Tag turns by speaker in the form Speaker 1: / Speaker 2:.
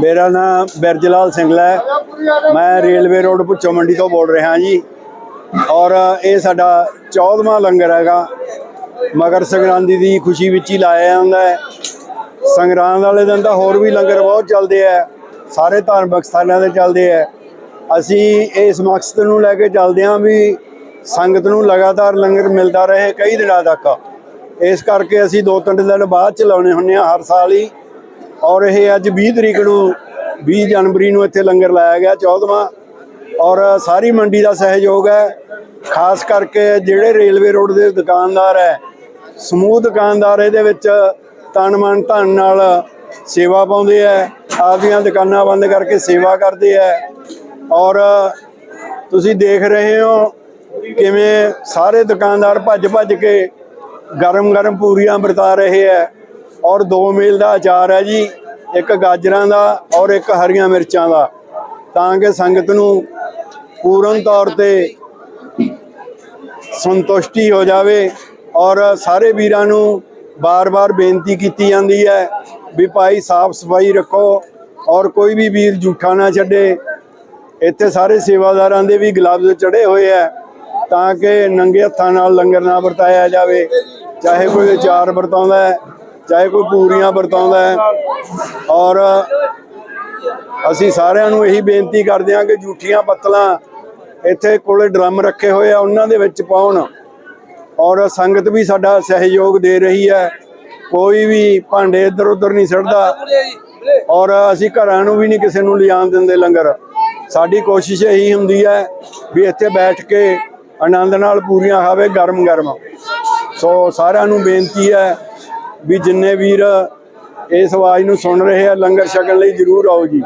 Speaker 1: ਮੇਰਾ ਨਾਮ ਬਿਰਜਲਾਲ ਸਿੰਘਲਾ ਹੈ। ਮੈਂ ਰੇਲਵੇ ਰੋਡ ਪੁੱਚੋ ਮੰਡੀ ਤੋਂ ਬੋਲ ਰਿਹਾ ਜੀ। ਔਰ ਇਹ ਸਾਡਾ 14ਵਾਂ ਲੰਗਰ ਹੈਗਾ। ਮਗਰ ਸੰਗਰਾਂਦੀ ਦੀ ਖੁਸ਼ੀ ਵਿੱਚ ਹੀ ਲਾਇਆ ਜਾਂਦਾ ਹੈ। ਸੰਗਰਾਂਦ ਵਾਲੇ ਦਿਨ ਤਾਂ ਹੋਰ ਵੀ ਲੰਗਰ ਬਹੁਤ ਚੱਲਦੇ ਆ। ਸਾਰੇ ਧਾਰਮਿਕ ਸਥਾਨਾਂ ਤੇ ਚੱਲਦੇ ਆ। ਅਸੀਂ ਇਸ ਮਕਸਦ ਨੂੰ ਲੈ ਕੇ ਚੱਲਦੇ ਹਾਂ ਵੀ ਸੰਗਤ ਨੂੰ ਲਗਾਤਾਰ ਲੰਗਰ ਮਿਲਦਾ ਰਹੇ ਕਈ ਦਿਨਾਂ ਤੱਕ। ਇਸ ਕਰਕੇ ਅਸੀਂ ਦੋ ਤਿੰਨ ਦਿਨ ਬਾਅਦ ਚਲਾਉਣੇ ਹੁੰਦੇ ਆ ਹਰ ਸਾਲ ਹੀ। ਔਰ ਇਹ ਅੱਜ 20 ਤਰੀਕ ਨੂੰ 20 ਜਨਵਰੀ ਨੂੰ ਇੱਥੇ ਲੰਗਰ ਲਾਇਆ ਗਿਆ 14ਵਾਂ ਔਰ ਸਾਰੀ ਮੰਡੀ ਦਾ ਸਹਿਯੋਗ ਹੈ। ਖਾਸ ਕਰਕੇ ਜਿਹੜੇ ਰੇਲਵੇ ਰੋਡ ਦੇ ਦੁਕਾਨਦਾਰ ਹੈ, ਸਮੂਹ ਦੁਕਾਨਦਾਰ ਇਹਦੇ ਵਿੱਚ ਤਨ ਮਨ ਧਨ ਨਾਲ ਸੇਵਾ ਪਾਉਂਦੇ ਆ ਆਪਦੀਆਂ ਦੁਕਾਨਾਂ ਬੰਦ ਕਰਕੇ ਸੇਵਾ ਕਰਦੇ ਆ ਔਰ ਤੁਸੀਂ ਦੇਖ ਰਹੇ ਹੋ ਕਿਵੇਂ ਸਾਰੇ ਦੁਕਾਨਦਾਰ ਭੱਜ ਭੱਜ ਕੇ ਗਰਮ ਗਰਮ ਪੂਰੀਆਂ ਵਰਤਾ ਰਹੇ ਆ ਔਰ ਦੋ ਮੀਲ ਦਾ ਅਚਾਰ ਹੈ ਜੀ, ਇੱਕ ਗਾਜਰਾਂ ਦਾ ਔਰ ਇੱਕ ਹਰੀਆਂ ਮਿਰਚਾਂ ਦਾ। ਤਾਂ ਕਿ ਸੰਗਤ ਨੂੰ ਪੂਰਨ ਤੌਰ ਤੇ ਸੰਤੁਸ਼ਟੀ ਹੋ ਜਾਵੇ ਔਰ ਸਾਰੇ ਵੀਰਾਂ ਨੂੰ ਬਾਰ-ਬਾਰ ਬੇਨਤੀ ਕੀਤੀ ਜਾਂਦੀ ਹੈ ਵੀ ਭਾਈ ਸਾਫ਼ ਸਫ਼ਾਈ ਰੱਖੋ ਔਰ ਕੋਈ ਵੀ ਵੀਰ ਝੂਠਾ ਨਾ ਛੱਡੇ। ਇੱਥੇ ਸਾਰੇ ਸੇਵਾਦਾਰਾਂ ਦੇ ਵੀ ਗਲਵਜ਼ ਚੜੇ ਹੋਏ ਆ ਤਾਂ ਕਿ ਨੰਗੇ ਹੱਥਾਂ ਨਾਲ ਲੰਗਰ ਨਾ ਵਰਤਾਇਆ ਜਾਵੇ, ਚਾਹੇ ਕੋਈ ਅਚਾਰ ਵਰਤਾਉਂਦਾ ਹੈ ਚਾਹੇ ਕੋਈ ਪੂਰੀਆਂ ਵਰਤਾਉਂਦਾ ਹੈ। ਔਰ ਅਸੀਂ ਸਾਰਿਆਂ ਨੂੰ ਇਹੀ ਬੇਨਤੀ ਕਰਦੇ ਹਾਂ ਕਿ ਝੂਠੀਆਂ ਪੱਤਲਾਂ ਇੱਥੇ ਕੋਲੇ ਡਰਮ ਰੱਖੇ ਹੋਏ ਆ, ਉਹਨਾਂ ਦੇ ਵਿੱਚ ਪਾਉਣ। ਔਰ ਸੰਗਤ ਵੀ ਸਾਡਾ ਸਹਿਯੋਗ ਦੇ ਰਹੀ ਹੈ। ਕੋਈ ਵੀ ਭਾਂਡੇ ਇੱਧਰ ਉੱਧਰ ਨਹੀਂ ਸੜਦਾ। ਔਰ ਅਸੀਂ ਘਰਾਂ ਨੂੰ ਵੀ ਨਹੀਂ ਕਿਸੇ ਨੂੰ ਲਿਜਾਣ ਦਿੰਦੇ ਲੰਗਰ। ਸਾਡੀ ਕੋਸ਼ਿਸ਼ ਇਹੀ ਹੁੰਦੀ ਹੈ ਵੀ ਇੱਥੇ ਬੈਠ ਕੇ ਆਨੰਦ ਨਾਲ ਪੂਰੀਆਂ ਖਾਵੇ ਗਰਮ ਗਰਮ ਸੋ ਸਾਰਿਆਂ ਨੂੰ ਬੇਨਤੀ ਹੈ ਵੀ ਜਿੰਨੇ ਵੀਰ ਇਸ ਆਵਾਜ਼ ਨੂੰ ਸੁਣ ਰਹੇ ਆ, ਲੰਗਰ ਛਕਣ ਲਈ ਜਰੂਰ ਆਓ ਜੀ।